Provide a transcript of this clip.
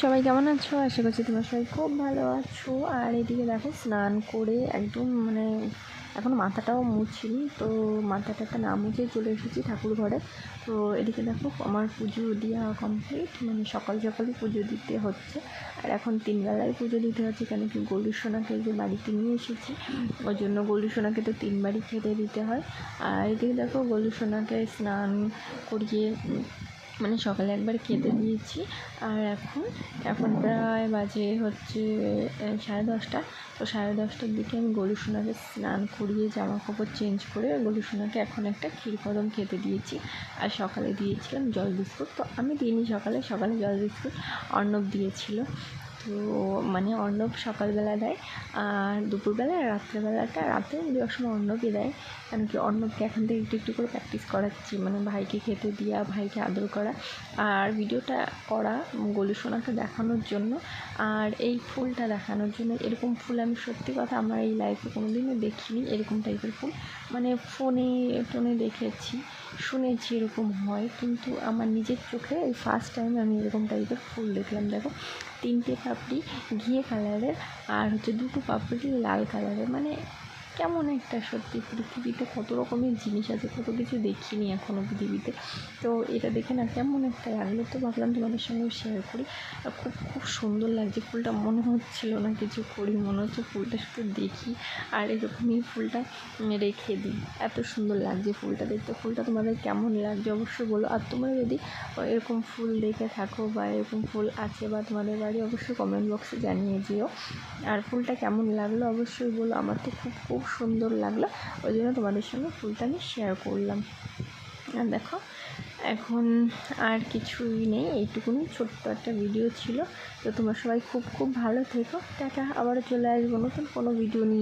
সবাই কেমন আছো? আশা করছি তোমরা সবাই খুব ভালো আছো। আর এদিকে দেখো, স্নান করে একদম মানে এখন মাথাটাও মুছিনি তো মাথাটাটা না মুছে চলে এসেছি ঠাকুর ঘরে। তো এদিকে দেখো, আমার পুজো দেওয়া কমপ্লিট মানে সকাল সকালই পুজো দিতে হচ্ছে। আর এখন তিন বেলায় পুজো দিতে হচ্ছে, কেন কি গৌরী সোনাকে যে বাড়িতে নিয়ে এসেছি ওই জন্য গৌরী সোনাকে তো তিনবারই খেতে দিতে হয়। আর এদিকে দেখো গৌরী সোনাকে স্নান করিয়ে মানে সকালে একবার খেতে দিয়েছি। আর এখন এখন প্রায় বাজে হচ্ছে সাড়ে দশটা। তো সাড়ে দশটার দিকে আমি গরু সোনাকে স্নান করিয়ে জামা কাপড় চেঞ্জ করে গরু সোনাকে এখন একটা ক্ষীরকদম খেতে দিয়েছি। আর সকালে দিয়েছিলাম জল বিস্কুট। তো আমি দিইনি সকালে সকালে জল বিস্কুট অর্ণব দিয়েছিল। তো মানে অর্ণব সকালবেলা দেয়, আর দুপুরবেলা আর রাত্রেবেলাটা, রাতে দেওয়ার সময় অর্ণবই দেয়। কারণ কি, অর্ণবকে এখন থেকে একটু একটু করে প্র্যাকটিস করাচ্ছি মানে ভাইকে খেতে দেওয়া ভাইকে আদর করা, আর ভিডিওটা করা, গলি সোনাকে দেখানোর জন্য, আর এই ফুলটা দেখানোর জন্য। এরকম ফুল আমি সত্যি কথা আমার এই লাইফে কোনো দিনও দেখিনি, এরকম টাইপের ফুল। মানে ফোনে টোনে দেখেছি। শুনেছি এরকম হয়, কিন্তু আমার নিজের চোখে এই ফার্স্ট টাইম আমি এরকম টাইপের ফুল দেখলাম। দেখো, তিনটে পাপড়ি, ঘিয়ে কালারের আর হচ্ছে দুটো পাপড়ি লাল কালারের মানে কেমন একটা সত্যি পৃথিবীতে কত রকমের জিনিস আছে, কত কিছু দেখিনি এখনও পৃথিবীতে। তো এটা দেখে না কেমন একটা লাগল। তো ভাবলাম তোমাদের সঙ্গে শেয়ার করি। আর খুব খুব সুন্দর লাগছে। ফুলটা মনে হচ্ছিল না কিছু করি, মনে হচ্ছে ফুলটা শুধু দেখি। আর এরকমই ফুলটা রেখে দিই। এত সুন্দর লাগছে ফুলটা দেখতে। ফুলটা তোমাদের কেমন লাগছে অবশ্যই বলো। আর তোমরা যদি এরকম ফুল দেখে থাকো বা এরকম ফুল আছে বা তোমাদের বাড়ি, অবশ্যই কমেন্ট বক্সে জানিয়ে দিও। আর ফুলটা কেমন লাগল অবশ্যই বলো। আমার তো খুব খুব খুব সুন্দর লাগল। ওই জন্য তোমাদের সঙ্গে ফুলটা আমি শেয়ার করলাম। আর দেখো, এখন আর কিছুই নেই, এইটুকুনি ছোট্ট একটা ভিডিও ছিল। তো তোমরা সবাই খুব খুব ভালো থেকো। টাটা, আবারও চলে আসব নতুন কোনো ভিডিও নিয়ে।